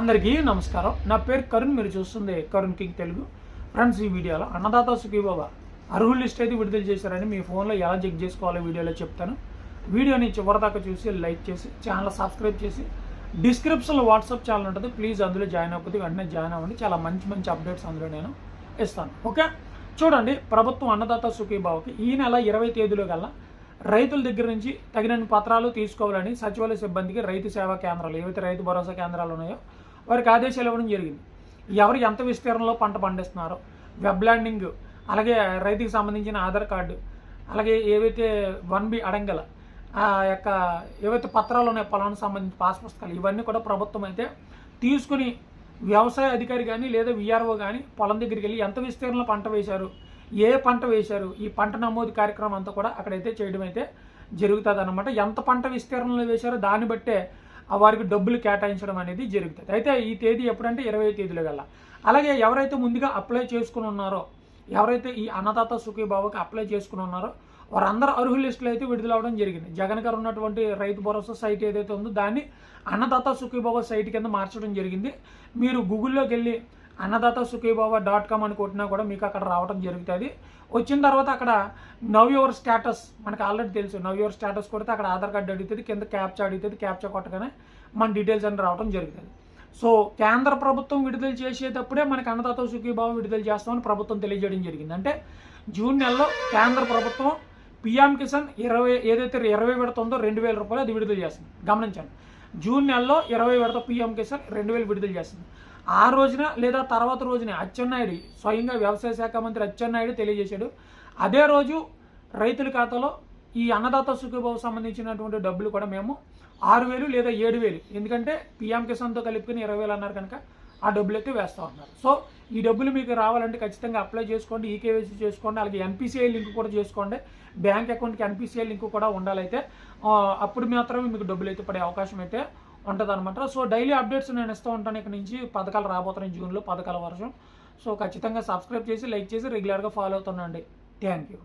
అందరికీ నమస్కారం. నా పేరు కరుణ్ మీరు చూస్తుంది కరుణ్ కింగ్ తెలుగు. ఫ్రెండ్స్ ఈ వీడియోలో అన్నదాత సుఖీబాబా అర్హుల లిస్ట్ అయితే విడుదల చేశారని మీ ఫోన్లో ఎలా చెక్ చేసుకోవాలో వీడియోలో చెప్తాను. వీడియోని చివరిదాకా చూసి లైక్ చేసి ఛానల్ సబ్స్క్రైబ్ చేసి డిస్క్రిప్షన్లో వాట్సాప్ ఛానల్ ఉంటుంది. ప్లీజ్ అందులో జాయిన్ అవ్వకపోతే వెంటనే జాయిన్ అవ్వండి. చాలా మంచి మంచి అప్డేట్స్ అందులో నేను ఇస్తాను. ఓకే? చూడండి ప్రభుత్వం అన్నదాత సుఖీబాబుకి ఈ నెల ఇరవై తేదీలో కల్లా రైతుల దగ్గర నుంచి తగినన్ని పత్రాలు తీసుకోవాలని సచివాలయ సిబ్బందికి రైతు సేవా కేంద్రాలు ఏవైతే రైతు భరోసా కేంద్రాలు ఉన్నాయో వారికి ఆదేశాలు ఇవ్వడం జరిగింది. ఎవరు ఎంత విస్తీర్ణంలో పంట పండిస్తున్నారో వెబ్ ల్యాండింగ్ అలాగే రైతుకి సంబంధించిన ఆధార్ కార్డు అలాగే ఏవైతే వన్ బి అడంగల ఆ యొక్క ఏవైతే పత్రాలు ఉన్నాయో పొలానికి సంబంధించిన పాస్ పుస్తకాలు ఇవన్నీ కూడా ప్రభుత్వం అయితే తీసుకుని వ్యవసాయ అధికారి కానీ లేదా విఆర్ఓ కానీ పొలం దగ్గరికి వెళ్ళి ఎంత విస్తీర్ణంలో పంట వేశారు ఏ పంట వేశారు ఈ పంట నమోదు కార్యక్రమం అంతా కూడా అక్కడైతే చేయడం అయితే జరుగుతుంది అనమాట ఎంత పంట విస్తీర్ణంలో వేశారో దాన్ని బట్టే వారికి డబ్బులు కేటాయించడం అనేది జరుగుతుంది. అయితే ఈ తేదీ ఎప్పుడంటే ఇరవై తేదీలో గల. అలాగే ఎవరైతే ముందుగా అప్లై చేసుకుని ఉన్నారో ఎవరైతే ఈ అన్నదాత సుఖీబాబుకి అప్లై చేసుకుని ఉన్నారో వారందరూ అర్హుల లిస్టులు అయితే విడుదల అవడం జరిగింది. జగన్ గారు ఉన్నటువంటి రైతు భరోసా సైట్ ఏదైతే ఉందో దాన్ని అన్నదాత సుఖీబాబు సైట్ కింద మార్చడం జరిగింది. మీరు గూగుల్లోకి వెళ్ళి అన్నదాత సుఖీబాబా డాట్ కామ్ అని కొట్టినా కూడా మీకు అక్కడ రావడం జరుగుతుంది. వచ్చిన తర్వాత అక్కడ నవ్ యువర్ స్టేటస్ మనకు ఆల్రెడీ తెలుసు. నవ్ యువర్ స్టేటస్ కొడితే అక్కడ ఆధార్ కార్డు అడుగుతుంది కింద క్యాప్చా అడుగుతుంది క్యాప్చా కొట్టగానే మన డీటెయిల్స్ అని రావడం జరుగుతుంది. సో కేంద్ర ప్రభుత్వం విడుదల చేసేటప్పుడే మనకి అన్నదాత సుఖీబాబు విడుదల చేస్తామని ప్రభుత్వం తెలియజేయడం జరిగింది. అంటే జూన్ నెలలో కేంద్ర ప్రభుత్వం పిఎం కిసాన్ ఇరవై ఏదైతే ఇరవై విడత ఉందో రెండు వేల రూపాయలు అది విడుదల చేస్తుంది. గమనించండి. జూన్ నెలలో ఇరవై విడత పిఎం కిసాన్ రెండు వేలు విడుదల చేస్తుంది. ఆ రోజున లేదా తర్వాత రోజున అచ్చెన్నాయుడు స్వయంగా వ్యవసాయ శాఖ మంత్రి అచ్చెన్నాయుడు తెలియజేశాడు. అదే రోజు రైతుల ఖాతాలో ఈ అన్నదాత సుఖభావ సంబంధించినటువంటి డబ్బులు కూడా మేము ఆరు వేలు లేదా ఏడు వేలు ఎందుకంటే పిఎం కిసాన్తో కలుపుకొని ఇరవై వేలు అన్నారు కనుక ఆ డబ్బులు అయితే వేస్తూ ఉన్నారు. సో ఈ డబ్బులు మీకు రావాలంటే ఖచ్చితంగా అప్లై చేసుకోండి ఈకేవైసీ చేసుకోండి అలాగే ఎన్పిసిఐ లింక్ కూడా చేసుకోండి. బ్యాంక్ అకౌంట్కి ఎన్పిసిఐ లింక్ కూడా ఉండాలైతే అప్పుడు మాత్రమే మీకు డబ్బులు అయితే పడే అవకాశం అయితే ఉంటుంది అనమాట సో డైలీ అప్డేట్స్ నేను ఇస్తూ ఉంటాను ఇక్కడ నుంచి. పథకాలు రాబోతున్నాయి జూన్లో పథకాల వర్షం. సో ఖచ్చితంగా సబ్స్క్రైబ్ చేసి లైక్ చేసి రెగ్యులర్గా ఫాలో అవుతుండండి. Thank you.